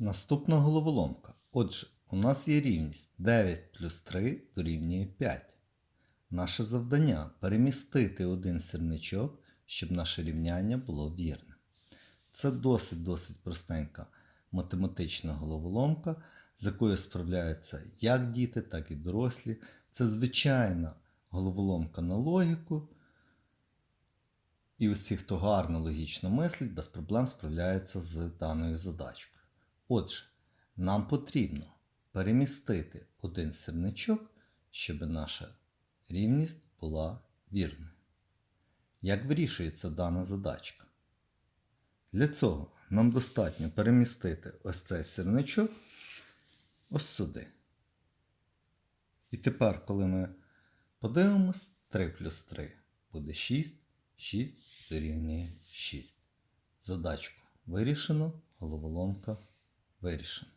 Наступна головоломка. Отже, у нас є рівність 9 плюс 3 дорівнює 5. Наше завдання перемістити один сірничок, щоб наше рівняння було вірним. Це досить-досить простенька математична головоломка, з якою справляються як діти, так і дорослі. Це звичайна головоломка на логіку. І усі, хто гарно логічно мислить, без проблем справляються з даною задачкою. Отже, нам потрібно перемістити один сірничок, щоб наша рівність була вірною. Як вирішується дана задачка? Для цього нам достатньо перемістити ось цей сірничок ось сюди. І тепер, коли ми подивимось, 3 плюс 3 буде 6, 6 дорівнює 6. Задачку вирішено, головоломка вирішена.